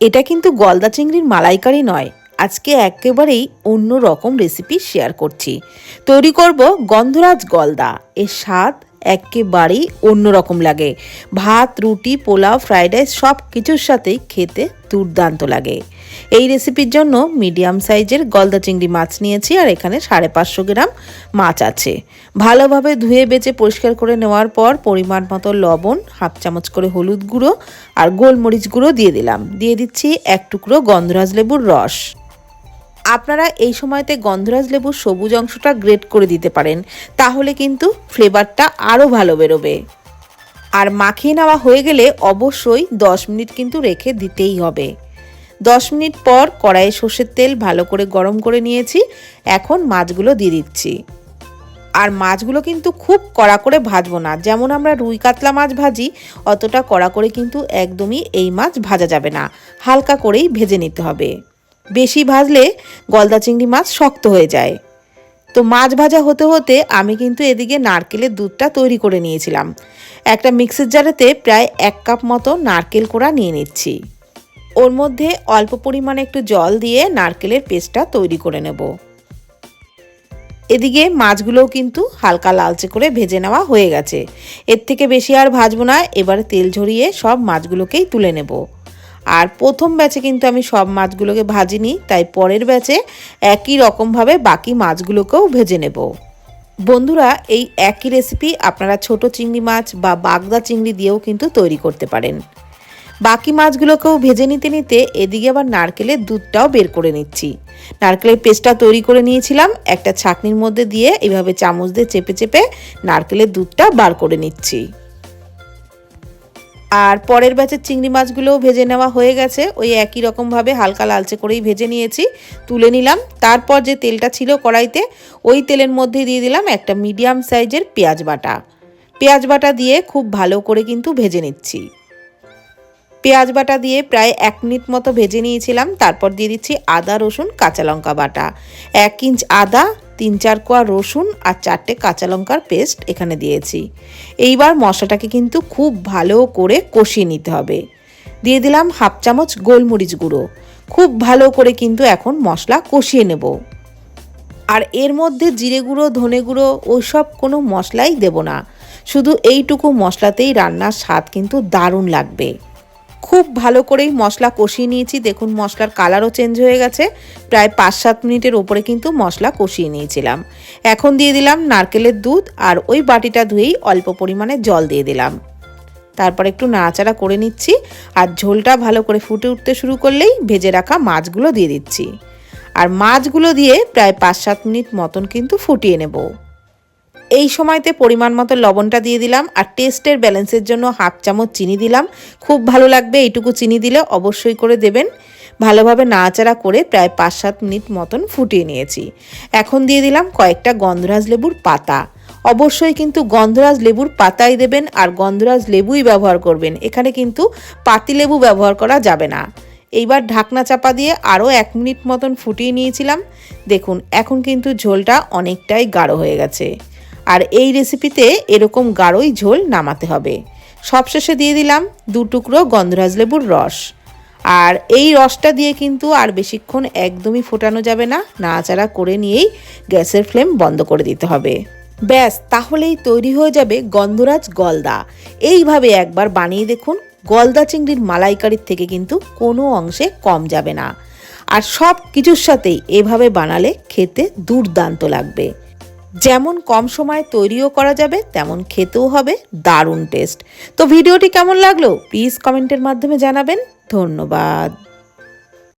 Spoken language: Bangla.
এটা কিন্তু গলদা চিংড়ির মালাইকারি নয়। আজকে একেবারেই অন্য রকম রেসিপি শেয়ার করছি। তৈরি করব গন্ধরাজ গলদা। এর স্বাদ একেবারেই অন্যরকম লাগে। ভাত, রুটি, পোলাও, ফ্রাইড রাইস সব কিছুর সাথেই খেতে দুর্দান্ত লাগে। এই রেসিপির জন্য মিডিয়াম সাইজের গলদা চিংড়ি মাছ নিয়েছি আর এখানে সাড়ে পাঁচশো গ্রাম মাছ আছে। ভালোভাবে ধুয়ে বেচে পরিষ্কার করে নেওয়ার পর পরিমাণ মতো লবণ, হাফ চামচ করে হলুদ গুঁড়ো আর গোলমরিচ গুঁড়ো দিয়ে দিলাম। দিয়ে দিচ্ছি এক টুকরো গন্ধরাজ লেবুর রস। আপনারা এই সময়তে গন্ধরাজ লেবুর সবুজ অংশটা গ্রেট করে দিতে পারেন, তাহলে কিন্তু ফ্লেভারটা আরও ভালো বেরোবে। আর মাখিয়ে নেওয়া হয়ে গেলে অবশ্যই দশ মিনিট কিন্তু রেখে দিতেই হবে। দশ মিনিট পর কড়াইয়ে সর্ষের তেল ভালো করে গরম করে নিয়েছি, এখন মাছগুলো দিয়ে দিচ্ছি। আর মাছগুলো কিন্তু খুব কড়া করে ভাজবো না, যেমন আমরা রুই কাতলা মাছ ভাজি, অতটা কড়া করে কিন্তু একদমই এই মাছ ভাজা যাবে না, হালকা করেই ভেজে নিতে হবে। বেশি ভাজলে গলদা চিংড়ি মাছ শক্ত হয়ে যায়। তো মাছ ভাজা হতে হতে আমি কিন্তু এদিকে নারকেলের দুধটা তৈরি করে নিয়েছিলাম। একটা মিক্সির জারেতে প্রায় এক কাপ মতো নারকেল কোড়া নিয়ে নিচ্ছি। ওর মধ্যে অল্প পরিমাণে একটু জল দিয়ে নারকেলের পেস্টটা তৈরি করে নেব। এদিকে মাছগুলোও কিন্তু হালকা লালচে করে ভেজে নেওয়া হয়ে গেছে। এর থেকে বেশি আর ভাজবো না, এবার তেল ঝরিয়ে সব মাছগুলোকেই তুলে নেব। আর প্রথম ব্যাচে কিন্তু আমি সব মাছগুলোকে ভাজিনি, তাই পরের ব্যাচে একই রকমভাবে বাকি মাছগুলোকেও ভেজে নেব। বন্ধুরা, এই একই রেসিপি আপনারা ছোট চিংড়ি মাছ বা বাগদা চিংড়ি দিয়েও কিন্তু তৈরি করতে পারেন। বাকি মাছগুলোকেও ভেজে নিতে নিতে এদিকে আবার নারকেলের দুধটাও বের করে নিচ্ছি। নারকেলের পেস্টটা তৈরি করে নিয়েছিলাম, একটা ছাকনির মধ্যে দিয়ে এভাবে চামচ দিয়ে চেপে চেপে নারকেলের দুধটা বার করে নিচ্ছি। আর পরের ব্যাচের চিংড়ি মাছগুলোও ভেজে নেওয়া হয়ে গেছে। ওই একই রকমভাবে হালকা লালচে করেই ভেজে নিয়েছি। তুলে নিলাম। তারপর যে তেলটা ছিল কড়াইতে, ওই তেলের মধ্যে দিয়ে দিলাম একটা মিডিয়াম সাইজের পেঁয়াজ বাটা। পেঁয়াজ বাটা দিয়ে খুব ভালো করে কিন্তু ভেজে নিচ্ছি। পেঁয়াজ বাটা দিয়ে প্রায় এক মিনিট মতো ভেজে নিয়েছিলাম। তারপর দিয়ে দিচ্ছি আদা, রসুন, কাঁচা লঙ্কা বাটা। এক ইঞ্চ আদা তিন চার কোয়া রসুন আর চারটে কাঁচা লঙ্কার পেস্ট এখানে দিয়েছি। এইবার মশলাটাকে কিন্তু খুব ভালো করে কষিয়ে নিতে হবে। দিয়ে দিলাম হাফ চামচ গোলমরিচ গুঁড়ো। খুব ভালো করে কিন্তু এখন মশলা কষিয়ে নেব। আর এর মধ্যে জিরে গুঁড়ো, ধনে গুঁড়ো ওইসব কোনো মশলাই দেব না। শুধু এইটুকু মশলাতেই রান্নার স্বাদ কিন্তু দারুণ লাগবে। খুব ভালো করেই মশলা কষিয়ে নিয়েছি। দেখুন, মশলার কালারও চেঞ্জ হয়ে গেছে। প্রায় পাঁচ সাত মিনিটের ওপরে কিন্তু মশলা কষিয়ে নিয়েছিলাম। এখন দিয়ে দিলাম নারকেলের দুধ আর ওই বাটিটা ধুয়েই অল্প পরিমাণে জল দিয়ে দিলাম। তারপর একটু নাড়াচাড়া করে নিচ্ছি আর ঝোলটা ভালো করে ফুটে উঠতে শুরু করলেই ভেজে রাখা মাছগুলো দিয়ে দিচ্ছি। আর মাছগুলো দিয়ে প্রায় পাঁচ সাত মিনিট মতন কিন্তু ফুটিয়ে নেব। এই সময়তে পরিমাণ মতো লবণটা দিয়ে দিলাম আর টেস্টের ব্যালেন্সের জন্য হাফ চামচ চিনি দিলাম। খুব ভালো লাগবে এইটুকু চিনি দিলে অবশ্যই করে দেবেন। ভালোভাবে নাড়াচাড়া করে প্রায় পাঁচ সাত মিনিট মতন ফুটিয়ে নিয়েছি। এখন দিয়ে দিলাম কয়েকটা গন্ধরাজ লেবুর পাতা। অবশ্যই কিন্তু গন্ধরাজ লেবুর পাতাই দেবেন আর গন্ধরাজ লেবুই ব্যবহার করবেন। এখানে কিন্তু পাতি লেবু ব্যবহার করা যাবে না। এইবার ঢাকনা চাপা দিয়ে আরও এক মিনিট মতন ফুটিয়ে নিয়েছিলাম। দেখুন, এখন কিন্তু ঝোলটা অনেকটাই গাঢ় হয়ে গেছে। আর এই রেসিপিতে এরকম গাঢ়ই ঝোল নামাতে হবে। সবশেষে দিয়ে দিলাম দু টুকরো গন্ধরাজ লেবুর রস। আর এই রসটা দিয়ে কিন্তু আর বেশিক্ষণ একদমই ফোটানো যাবে না, নাড়াচাড়া করে নিয়েই গ্যাসের ফ্লেম বন্ধ করে দিতে হবে। ব্যাস, তাহলেই তৈরি হয়ে যাবে গন্ধরাজ গলদা। এইভাবে একবার বানিয়ে দেখুন, গলদা চিংড়ির মালাইকারির থেকে কিন্তু কোনো অংশে কম যাবে না। আর সব কিছুর সাথেই এভাবে বানালে খেতে দুর্দান্ত লাগবে। যেমন কম সময়ে তৈরিও করা যাবে, তেমন খেতেও হবে। দারুণ টেস্ট। তো ভিডিওটি কেমন লাগল? প্লিজ কমেন্টের মাধ্যমে জানাবেন। ধন্যবাদ।